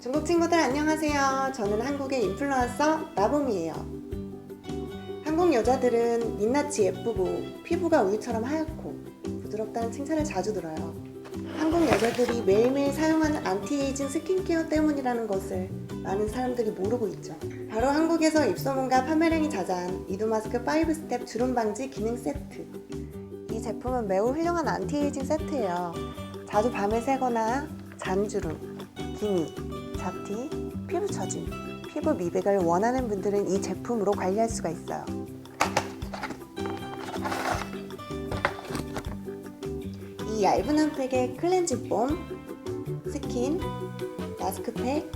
중국 친구들 안녕하세요. 저는 한국의 인플루언서 나봄이에요. 한국 여자들은 민낯이 예쁘고 피부가 우유처럼 하얗고 부드럽다는 칭찬을 자주 들어요. 한국 여자들이 매일매일 사용하는 안티에이징 스킨케어 때문이라는 것을 많은 사람들이 모르고 있죠. 바로 한국에서 입소문과 판매량이 자자한 이두마스크 5스텝 주름 방지 기능 세트. 이 제품은 매우 훌륭한 안티에이징 세트예요. 자주 밤을 새거나 잔주름, 기미, 잡티, 피부 처짐, 피부 미백을 원하는 분들은 이 제품으로 관리할 수가 있어요. 이 얇은 한 팩에 클렌징 폼, 스킨, 마스크팩,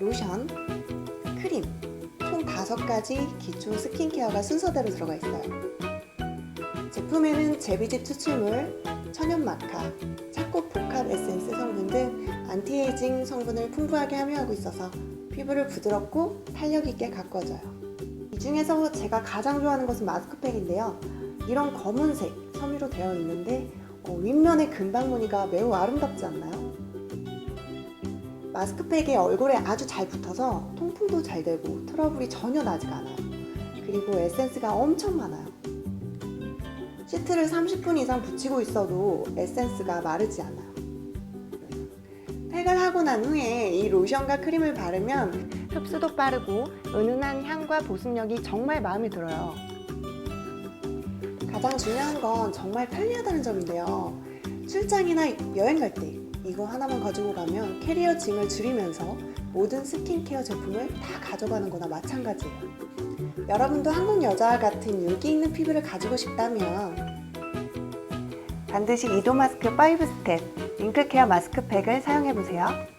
로션, 크림 총 5가지 기초 스킨케어가 순서대로 들어가 있어요. 제품에는 제비집 추출물, 천연 마카, 착꽃 복합 에센스 성분 등 안티에이징 성분을 풍부하게 함유하고 있어서 피부를 부드럽고 탄력 있게 가꿔줘요. 이 중에서 제가 가장 좋아하는 것은 마스크팩인데요. 이런 검은색 섬유로 되어 있는데 어, 윗면의 금방 무늬가 매우 아름답지 않나요? 마스크팩이 얼굴에 아주 잘 붙어서 통풍도 잘 되고 트러블이 전혀 나지가 않아요. 그리고 에센스가 엄청 많아요. 시트를 30분 이상 붙이고 있어도 에센스가 마르지 않아요. 팩을 하고 난 후에 이 로션과 크림을 바르면 흡수도 빠르고 은은한 향과 보습력이 정말 마음에 들어요. 가장 중요한 건 정말 편리하다는 점인데요. 출장이나 여행 갈 때 이거 하나만 가지고 가면 캐리어 짐을 줄이면서 모든 스킨케어 제품을 다 가져가는 거나 마찬가지예요. 여러분도 한국 여자와 같은 윤기 있는 피부를 가지고 싶다면 반드시 이도 마스크 5스텝 윙크케어 마스크팩을 사용해 보세요.